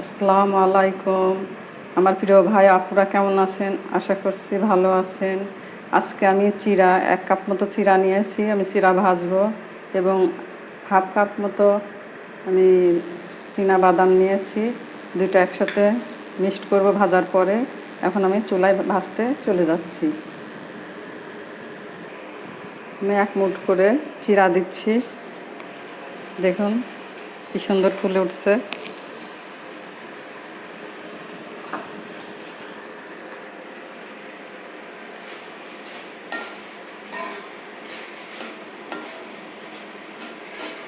আসসালামু আলাইকুম। আমার প্রিয় ভাই, আপুরা কেমন আছেন? আশা করছি ভালো আছেন। আজকে আমি চিরা, এক কাপ মতো চিরা নিয়েছি, আমি চিরা ভাজবো এবং হাফ কাপ মতো আমি চীনা বাদাম নিয়েছি। দুটো একসাথে মিক্সড করব ভাজার পরে। এখন আমি চুলায় ভাজতে চলে যাচ্ছি। আমি এক মুঠ করে চিরা দিচ্ছি। দেখুন, কি সুন্দর ফুলে উঠছে।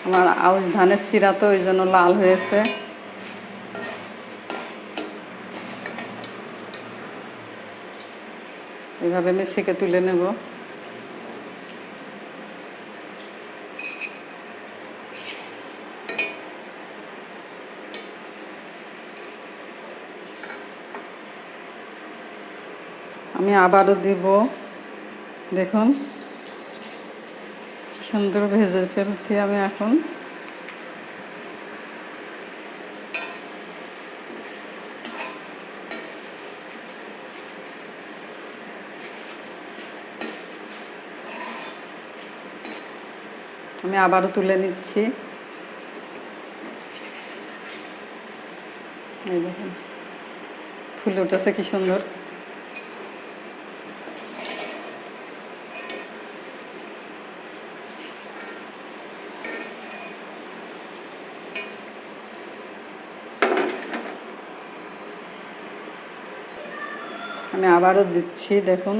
আমার আউশ ধানের চিরা তো ওই জন্য লাল হয়েছে। এভাবে আমি সেকে তুলে নেব। আমি আবারও দিব। দেখুন। সুন্দর ভেজে ফেলছি আমি এখন। আমি আবারও তুলে নিচ্ছি। এই উঠেছে কি সুন্দর। আমি আবারও দিচ্ছি, দেখুন।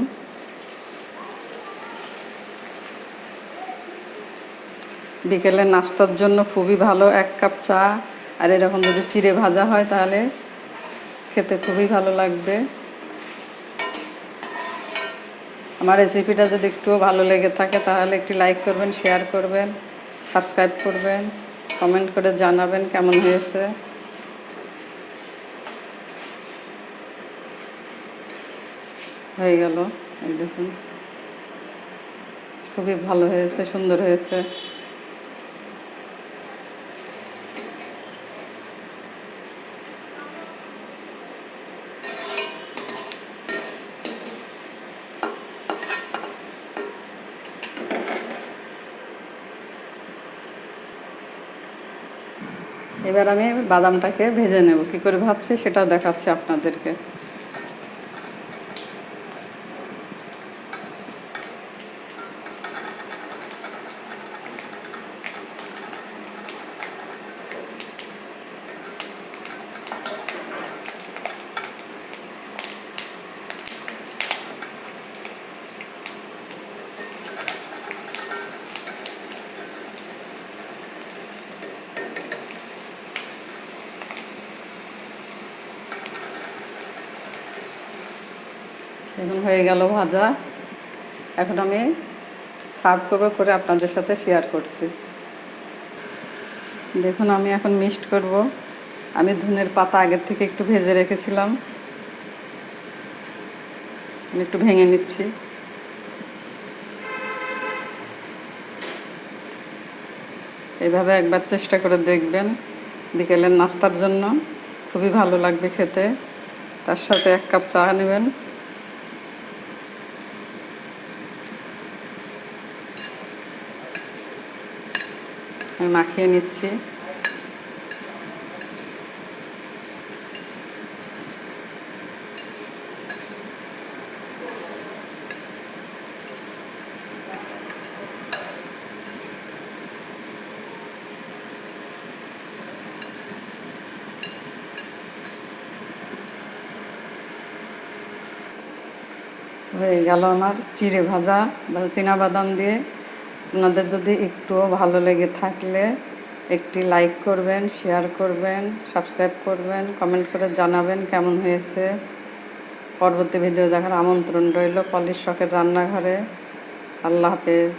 বিকেলে নাস্তার জন্য খুবই ভালো এক কাপ চা, আর এরকম যদি চিড়ে ভাজা হয় তাহলে খেতে খুবই ভালো লাগবে। আমার রেসিপিটা যদি একটুও ভালো লেগে থাকে তাহলে একটি লাইক করবেন, শেয়ার করবেন, সাবস্ক্রাইব করবেন, কমেন্ট করে জানাবেন কেমন হয়েছে। হয়ে গেল। এই দেখুন। খুবই ভালো হয়েছে, সুন্দর হয়েছে। এবার আমি বাদামটাকে ভেজে নেব। কি করে ভাবছি সেটাও দেখাচ্ছি আপনাদেরকে। এখন হয়ে গেল ভাজা। এখন আমি সার্ভ করব করে আপনাদের সাথে শেয়ার করছি। দেখুন, আমি এখন মিক্সড করব। আমি ধনের পাতা আগের থেকে একটু ভেজে রেখেছিলাম। আমি একটু ভেঙে নিচ্ছি। এইভাবে একবার চেষ্টা করে দেখবেন বিকেলের নাস্তার জন্য। খুবই ভালো লাগবে খেতে। তার সাথে এক কাপ চা নেবেন। আমি মাখিয়ে নিচ্ছি। হয়ে গেল আমার চিড়ে ভাজা বা বাদাম দিয়ে। আপনাদের যদি একটুও ভালো লেগে থাকলে একটি লাইক করবেন শেয়ার করবেন সাবস্ক্রাইব করবেন কমেন্ট করে জানাবেন কেমন হয়েছে। পরবর্তী ভিডিও দেখার আমন্ত্রণ রইল পলিশ শখের রান্নাঘরে। আল্লাহ হাফেজ।